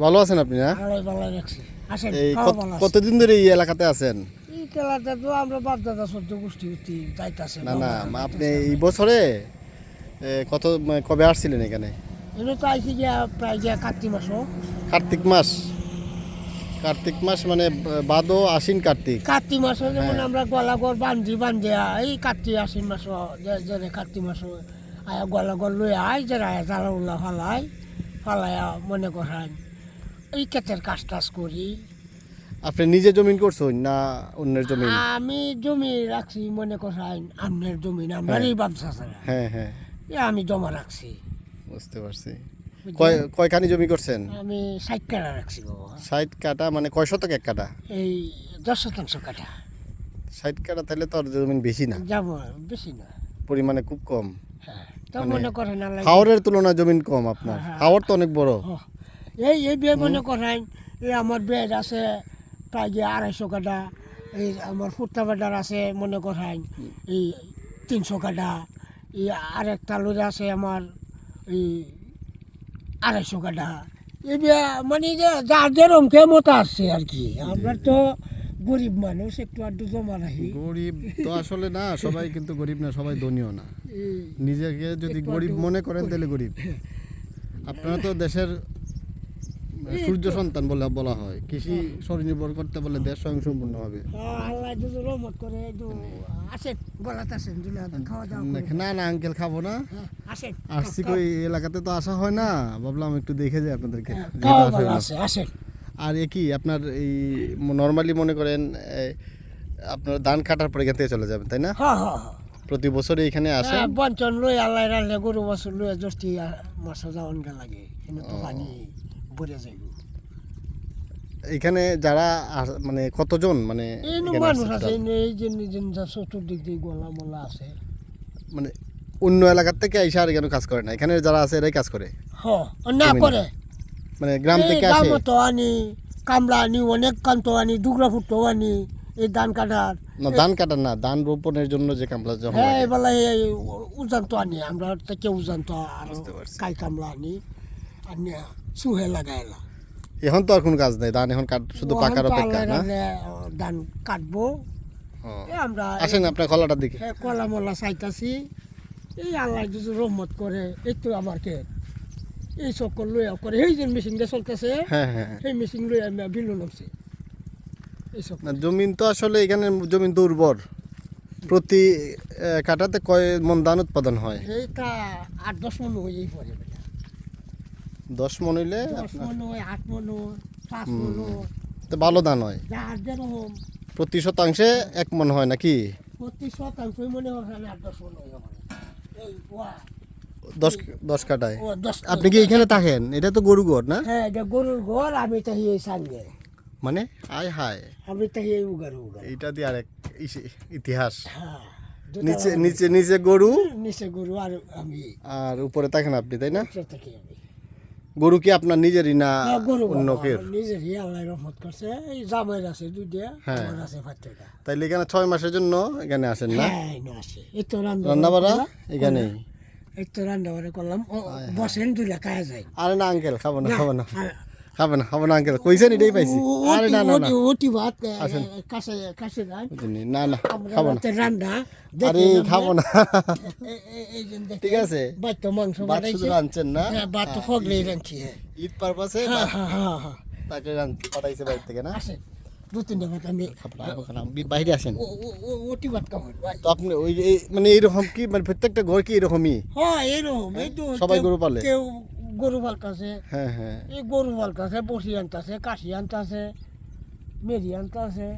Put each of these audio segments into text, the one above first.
ভালো আছেন আপনি এই আছে। কতদিন ধরে এই এলাকাতে আছেন? এই খেলাটা তো আমরা বাপ দাদা সদ্য গোষ্ঠী হতে যাইতাছে না না আপনি এই বছরে কত কবে আসছিলেন এখানে? এনে তো আইসি গিয়া প্রায় গিয়া কার্তিক মাসও কার্তিক মাস। কার্তিক মাস মানে ব- ভাদো আশ্বিন কার্তিক। কার্তিক মাসও যেমন হ্যাঁ। আমরা বান্ধি বান্ধিয়া এই কার্তিক আশ্বিন মাস যে কার্তিক মাস আয়া লই যে আয়া জ্বালা উল্লা ফালাই ফালাইয়া মনে করেন এই ক্ষেতের কাজ টাজ করি। আপনি নিজে জমিন করছেন না অন্যের জমিন? আমি জমি রাখছি মনে করেন আমনের জমি আমরারই ব্যবসা ছাড়া। হ্যাঁ হ্যাঁ। এ আমি জমা রাখছি। বুঝতে পারছি। কয় কয়খানি জমি করছেন? আমি ষাট কাটা রাখছি বাবা ষাট কাটা মানে কয় শতক এক কাটা এই দশ শতাংশ কাটা ষাট কাটা তাহলে তো আর জমিন বেশি না। যাব বেশি না। পরিমাণে খুব কম। হ্যাঁ। মানে মনে করেন আল্লাহ হাওরের তুলনায় জমিন কম আপনার। হ্যাঁ, হ্যাঁ। হাওর তো অনেক বড়। এই এই বিয়ে মনে করেন এই আমার বেড আছে প্রায় গিয়ে আড়াইশো কাটা এই আমার ফুটটা বেডার আছে মনে করেন এই তিনশো কাটা এই আরেকটা লোক আছে আমার এই আড়াইশো কাটা এই মানে যে যার যেরকম কেমত আসছে আর কি। আমরা তো গরিব মানুষ একটু আধটু জমা রাখি। গরিব তো আসলে না সবাই কিন্তু গরিব না সবাই ধনীও না। নিজেকে যদি গরিব মনে করেন তাহলে গরিব। আপনারা তো দেশের সূর্য সন্তান বলে বলা হয়। কৃষি স্বনির্ভর করতে বলে দেশ হবে। খাওয়া দাওয়া করে। না না আঙ্কেল খাব না। হ্যাঁ, আসছি কই এলাকাতে তো আসা হয় না। ভাবলাম একটু দেখে যাই আপনাদেরকে। হ্যাঁ, আসেন। আর এ কি আপনার এই নর্মালি মনে করেন আপনার ধান কাটার পরে এখান থেকে চলে যাবেন তাই না? হ্যাঁ হ্যাঁ হ্যাঁ। প্রতি বছর এখানে আসে হ্যাঁ, বঞ্চন লই আল্লাহ রাখলে গরু বছর লই জস্তি মাছ যাওয়ান গা লাগে এনে তো পানি ভরে যাইব এখানে যারা মানে কতজন মানে মানুষ আছে এই যে চতুর্দিক দিয়ে গলা মলা আছে। মানে অন্য এলাকার থেকে এসে আর এখানে কাজ করে না? এখানে যারা আছে এরাই কাজ করে? হ না করে। মানে গ্রাম থেকে আসে। তো আনি কামলা আনি অনেক কান্ত আনি দুগরা ফুটো আনি এই ধান কাটার। না ধান কাটার না ধান রোপণের জন্য যে কামলা যখন হ্যাঁ। এবেলা এই উজান তো আনি আমরা থেকে উজান তো আর কাই কামলা আনি আনি সুহে লাগাইলা এখন তো আর কোনো কাজ নেই ধান এখন কাট শুধু পাকার অপেক্ষা না? ধান কাটবো। আমরা আসেন আপনার কলাটার দিকে। এই কলা মলা চাইতাছি। এই আল্লাহ যদি রহমত করে এই তো আমার কে এই সকল লইয়া করে এই যে মেশিনটা চলতেছে হ্যাঁ হ্যাঁ হ্যাঁ। সেই মেশিন লইয়া আমি বিলু নামছি। জমিন তো আসলে এখানে জমিন উর্বর প্রতি কাটাতে কয় মন ধান উৎপাদন হয়? এইটা আট দশ মন হয়েই পড়ে দশ মন হইলে আট মন পাঁচ মন তো ভালো ধান হয়? প্রতি শতাংশে এক মন হয় নাকি? প্রতি শতাংশই মনে হয় আট দশ মন হয় এই দশ দশ কাটায়। আপনি কি এখানে থাকেন? এটা তো গরু ঘর না? হ্যাঁ এটা গরুর ঘর আমি তাহি এই সঙ্গে। মানে? আয় হায়। আমি তাহি এই উগার উগার। এইটা দিয়ে আরেক ইতিহাস। হ্যাঁ নিচে নিচে নিচে গরু? নিচে গরু আর আমি। আর উপরে থাকেন আপনি তাই না? গরু কি আপনার নিজেরই না গরু অন্য কেউ নিজেরই আল্লাহ রহমত করছে। এই জামাইয়ের আছে দুইটা হ্যাঁ। আছে ফাটটা তাইলে এখানে ছয় মাসের জন্য এখানে আসেন না? হ্যাঁ আছে এই তো রান্না রান্না বাড়া এখানেই। এই তো রান্না বাড়া করলাম। বসেন দুইটা খাওয়া যায়। আরে না আঙ্কেল খাব না খাব না। খাব না খাব না আঙ্কেল। কইছেন এটাই পাইছি। আরে না না না। ওটি- ভাত কাছে কাছে বুঝিনি, না না খাব না। রান্না আরে খাব না। ঠিক আছে। ভাত তো মাংস ভাত শুধু রাঁধছেন না? হ্যাঁ ভাত তো ফগলেই রাঁধছি। হ্যাঁ ঈদ পারপাসে হ্যাঁ হ্যাঁ হ্যাঁ হ্যাঁ। তাকে রান- পাঠাইছে বাড়ি থেকে না? আসেন। দু তিনটা ভাত আমি বাইরে আসেন। ওটি ভাত খাবেন তো আপনি ওই এই- মানে এইরকম কি মানে প্রত্যেকটা ঘর কি এরকমই? হ্যাঁ এরকম। এই তো সবাই গরু পালে? কেউ গরু পালতাছে। হ্যাঁ হ্যাঁ। এই গরু পালতাছে বসি আনতাছে কাশি আনতাছে মেরি আনতাছে।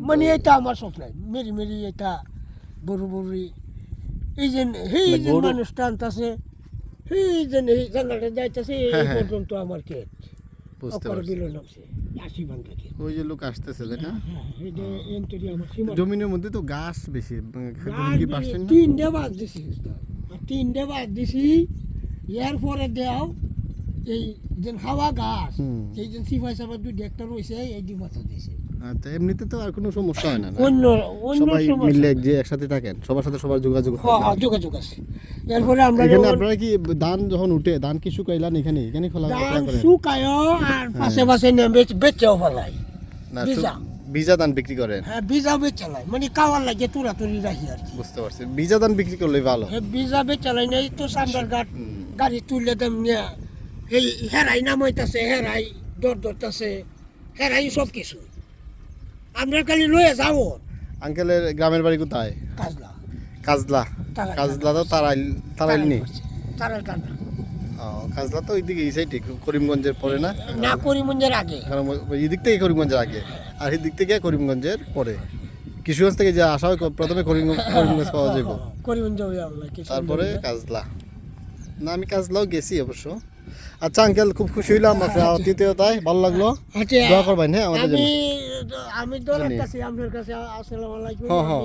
মানে এটা আমার স্বপ্ন। মেরি মেরি এটা বড় বড়ি এই যে সেই না, যে মানুষটা আনতাছে সেই যে এই যাইতাছে এই হ্যাঁ, হ্যাঁ। পর্যন্ত আমার কেট বুঝতে পারছি। বিল নামছে আশি বান থাকে। ওই যে লোক আসতেছে না? হ্যাঁ এই যে এন্টরি আমার সীমা। জমিনের মধ্যে তো গাছ বেশি তিনটে বাদ দিছি তিনটে বাদ দিছি এর পরে দেও এই যে হাওয়া গাছ। এই যে সিফাই সাফা দুই একটা রয়েছে এই দুই মাথা দিছে। আচ্ছা এমনিতে তো আর কোনো সমস্যা হয় না? অন্য অন্য সবাই মিলে যে একসাথে থাকেন সবার সাথে সবার যোগাযোগ হ, থাকে। হ, যোগাযোগ আছে। এরপরে আমরা এখানে আপনারা কি ধান যখন উঠে ধান কি শুকাইলান এখানে? এখানে খোলা করেন? শুকায়ও আর পাশে পাশে নিয়ে বেচ- বেচেও ফেলাই। না বীজা। ধান বিক্রি করেন? হ্যাঁ বীজা বেচালাই। মানে কাওয়ার লাগে তুরা তুরি রাখি আর বুঝতে পারছি। বীজা ধান বিক্রি করলে ভালো। হ্যাঁ বীজা বেচালাই নাই তো সান্দার ঘাট গাড়ি তুললে দেম নিয়ে। এই হেরাই নামাইতেছে হেরাই দর ধরতেছে হেরাই সব কিছু আমরা খালি লয়ে যাব। আঙ্কেলের গ্রামের বাড়ি কোথায়? কাজলা। কাজলা। কাজলা তো তারাইল তারাইল নি টানা কাজলা তো ওইদিকে এই সাইডে করিমগঞ্জের পরে না? না করিমগঞ্জের আগে। কারণ এই দিক থেকে করিমগঞ্জের আগে। আর এই দিক থেকে করিমগঞ্জের পরে। কিশোরগঞ্জ থেকে যে আসা হয় প্রথমে করিমগঞ্জ করিমগঞ্জ পাওয়া যাব করিমগঞ্জ তারপরে কাজলা। না আমি কাজলাও গেছি অবশ্য। আচ্ছা আঙ্কেল খুব খুশি হইলাম আপনার আতিথেয়তায়। ভালো লাগল। আচ্ছা দোয়া করবেন হ্যাঁ আমাদের জন্য। আমি তো আপনার কাছে আসসালামু আলাইকুম হ্যাঁ, হ্যাঁ।